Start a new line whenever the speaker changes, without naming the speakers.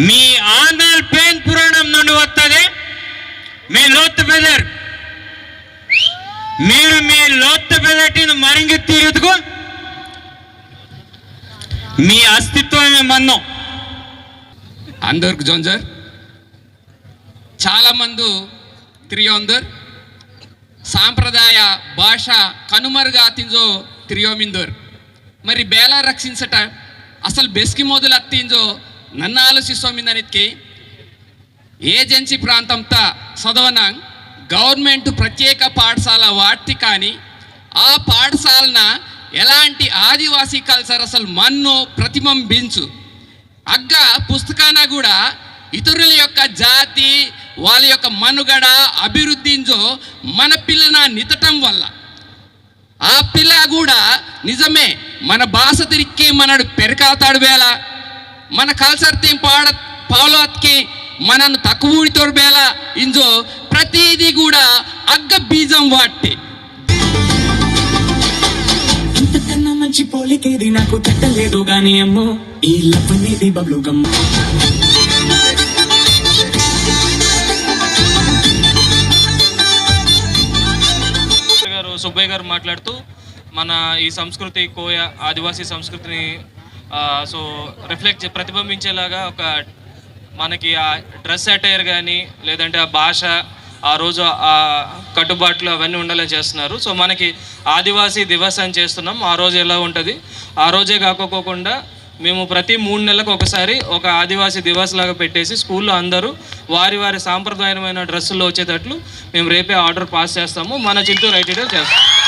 మీ Andhra pane పురాణం నుండి వస్తుంది మీ లోతు బెదర్. మీరు మీ లోతు బెదటిని మరింగి తీరుదుకు. మీ అస్తిత్వమే మన్నం.
అందరికి జోంజర్ చాలా మందు తిరియోందర్. సాంప్రదాయ భాష కనుమరుగా తింజో తిరియోమిందోర్. మరి బేలా రక్షించట అసలు బెస్కి మొదలు అత్తింజో నన్ను ఆలోచిస్తోమిందనికి ఏజెన్సీ ప్రాంతంతా చదవన గవర్నమెంట్ ప్రత్యేక పాఠశాల వాటి కానీ ఆ పాఠశాలన ఎలాంటి ఆదివాసీ కల్చర్ అసలు మన్ను ప్రతిబింబించు అగ్గ పుస్తకాన కూడా ఇతరుల యొక్క జాతి వాళ్ళ యొక్క మనుగడ అభివృద్ధించో మన పిల్లన నితటం వల్ల. ఆ పిల్ల కూడా నిజమే మన భాష తిరిగి మనడు పెరకాతాడు వేళ. మన కల్చర్ తీం పాడ పావులకి మనను తక్కువ ఊడితోడు వేళ ఇంజో ప్రతిదీ కూడా అగ్గ బీజం వాటి
ఇంతకన్నా మంచి పోలికేది నాకు తట్టలేదు గాని అమ్మో ఈ లవ్ అనేది బబ్లు గమ్మ
సుబ్బయ్య గారు మాట్లాడుతూ మన ఈ సంస్కృతి కోయ ఆదివాసీ సంస్కృతిని సో రిఫ్లెక్ట్ ప్రతిబింబించేలాగా ఒక మనకి ఆ డ్రెస్ అటైర్ కానీ లేదంటే ఆ భాష ఆ రోజు ఆ కట్టుబాట్లు అవన్నీ ఉండాలని చేస్తున్నారు. సో మనకి ఆదివాసీ దివస్ అని చేస్తున్నాం. ఆ రోజు ఎలా ఉంటుంది? ఆ రోజే కాకోకుండా మేము ప్రతి మూడు నెలలకు ఒకసారి ఒక ఆదివాసీ దివస్ లాగా పెట్టేసి స్కూల్లో అందరూ వారి వారి సాంప్రదాయమైన డ్రెస్సుల్లో వచ్చేటట్లు మేము రేపే ఆర్డర్ పాస్ చేస్తాము. మన చింతూరు ఐటీడీ చేస్తాం.